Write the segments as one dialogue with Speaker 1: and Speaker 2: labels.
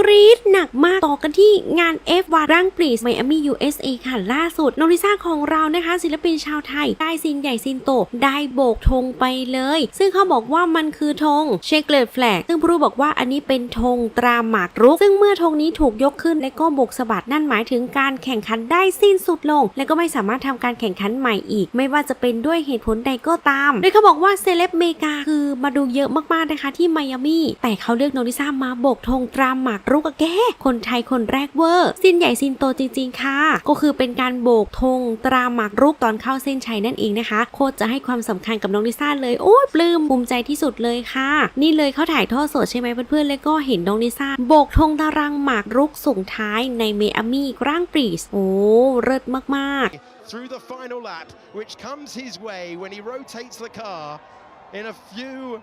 Speaker 1: กรี๊ดหนักมากต่อกันที่งาน F1 รังปรีสไมอามี่ USA ค่ะล่าสุดโนริซ่าของเรานะคะ ศิลปินชาวไทย ได้ซินใหญ่ซินโต ได้โบกธงไปเลย ซึ่งเขาบอกว่ามันคือธงเชคเลตแฟลกซึ่งผู้รู้บอกว่าอันนี้เป็นธงตราหมากรุก ซึ่งเมื่อธงนี้ถูกยกขึ้นและก็โบกสะบัดนั่นหมายถึงการแข่งขันได้สิ้นสุดลง และก็ไม่สามารถทำการแข่งขันใหม่อีก ไม่ว่าจะเป็นด้วยเหตุผลใดก็ตามโดยเขาบอกว่าเซเลบเมกาคือมาดูเยอะมากๆนะคะที่ไมอามี่แต่เขาเลือกโนริซ่ามาโบกธงตราหมากรุกอะแกคนไทยคนแรกเวอร์สินใหญ่สินโตจริง ๆ ค่ะ ก็คือเป็นการโบกธงตราหมากรุกตอนเข้าเส้นชัยนั่นเองนะคะ โคตรจะให้ความสำคัญกับน้องลิซ่าเลยโอ้ยปลื้มภูมิใจที่สุดเลยค่ะ นี่เลยเขาถ่ายทอดสดใช่ไหมเพื่อนๆแล้วก็เห็นน้องลิซ่าโบกธงตารางหมากรุกส่งท้ายในเมอามี่กร้างปรีสโอ้เลิศมากๆ
Speaker 2: through the final lap, which comes his way when he rotates the car in a few.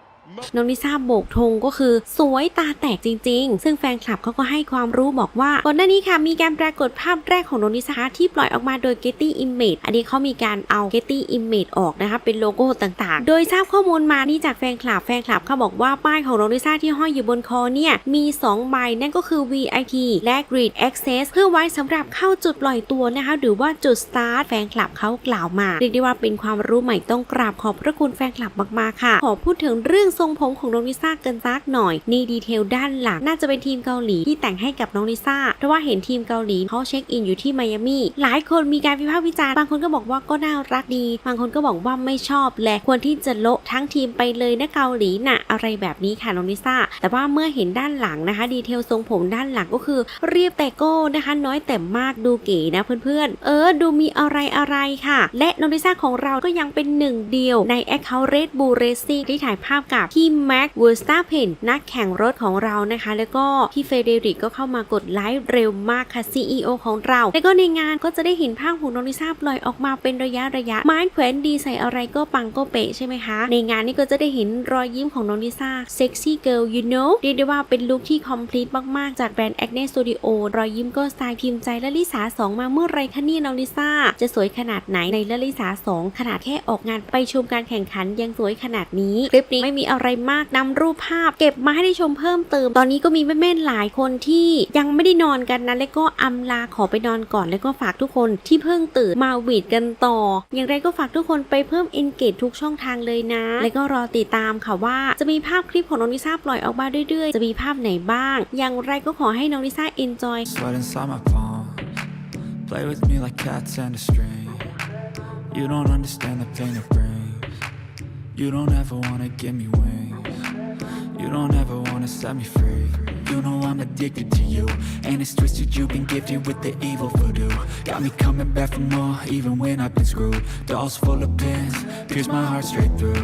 Speaker 1: น้องลิซ่าโบกธงก็คือ สวยตาแตกจริง ๆ ซึ่งแฟนคลับเขาก็ให้ความรู้บอกว่าก่อนหน้านี้ค่ะมีการปรากฏภาพแรกของน้องลิซ่าที่ปล่อยออกมาโดย Getty Image อันนี้เขามีการเอา Getty Image ออกนะคะเป็นโลโก้ต่างๆ โดยทราบข้อมูลมานี่จากแฟนคลับแฟนคลับเขาบอกว่าป้ายของน้องลิซ่าที่ห้อยอยู่บนคอเนี่ยมี 2 ใบนั่นก็คือ VIP และ Grid Access เพื่อไว้สำหรับเข้าจุดปล่อยตัวนะคะหรือว่าจุด Start แฟนคลับเขากล่าวมาเรียกได้ว่าเป็นความรู้ใหม่ต้องกราบขอบพระคุณแฟนคลับมากๆค่ะ ขอพูดถึงเรื่องทรงผมของน้องลิซ่ากันซักหน่อย นี่ดีเทลด้านหลัง น่าจะเป็นทีมเกาหลีที่แต่งให้กับน้องลิซ่า เพราะว่าเห็นทีมเกาหลีเขาเช็คอินอยู่ที่ไมอามี่ หลายคนมีการวิพากษ์วิจารณ์ บางคนก็บอกว่าก็น่ารักดี บางคนก็บอกว่าไม่ชอบ และควรที่จะโละทั้งทีมไปเลยนะเกาหลีน่ะอะไรแบบนี้ค่ะน้องลิซ่าแต่ว่าเมื่อเห็นด้านหลังนะคะ ดีเทลทรงผมด้านหลังก็คือ เรียบแต่โก้นะคะ น้อยแต่มากดูเก๋นะเพื่อนๆ เออ ดูมีอะไรอะไรค่ะ และน้องลิซ่าของเราก็ยังเป็นหนึ่งเดียวในแอคเคาท์เรดบูเรซี่ที่ถ่ายภาพกับที่แม็กเวอร์สตาเพนนักแข่งรถของเรานะคะ แล้วก็พี่เฟเดริกก็เข้ามากดไลค์เร็วมากค่ะ CEO ของเรา แล้วก็ในงานก็จะได้เห็นภาพของน้องลิซ่าปล่อยออกมาเป็นระยะระยะไม้แขวนดีใส่อะไรก็ปังก็เป๊ะใช่ไหมคะ ในงานนี้ก็จะได้เห็นรอยยิ้มของน้องลิซ่า sexy girl you know เรียกได้ว่าเป็นลุคที่ complete มาก ๆ จากแบรนด์ Acne Studio รอยยิ้มก็สไตล์พิมพ์ใจและลิสา2 มาเมื่อไรคะนี่น้องลิซ่า จะสวยขนาดไหนในละลิสา2 ขนาดแค่ออกงานไปชมการแข่งขันยังสวยขนาดนี้ คลิปนี้ไม่มีอะไรมากนำรูปภาพ เก็บมาให้ได้ชมเพิ่มเติม ตอนนี้ก็มีแม่ๆหลายคนที่ยังไม่ได้นอนกันนะและก็อำลาขอไปนอนก่อนแล้วก็ฝากทุกคนที่เพิ่งตื่นมาหวีดกันต่อ อย่างไรก็ฝากทุกคนไปเพิ่ม engage ทุกช่องทางเลยนะ และก็รอติดตามค่ะว่าจะะมีภาพคลิปของน้องลิซ่าปล่อยออกมาเรื่อยๆ จะมีภาพไหนบ้าง อย่างไรก็ขอให้น้องลิซ่า enjoy
Speaker 3: Sweat inside my palms. Play with me like cats and a string. You don't understand the pain it brings. You don't ever wanna give me wings. You don't ever wanna set me free. You know I'm addicted to you. And it's twisted, you've been gifted with the evil voodoo. Got me coming back for more, even when I've been screwed. Dolls full of pins, pierce my heart straight through.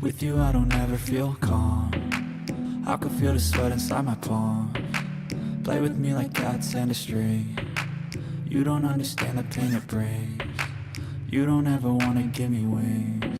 Speaker 3: With you, I don't ever feel calm. I can feel the sweat inside my palm Play with me like cats and a string. You don't understand the pain it brings. You don't ever wanna give me wings.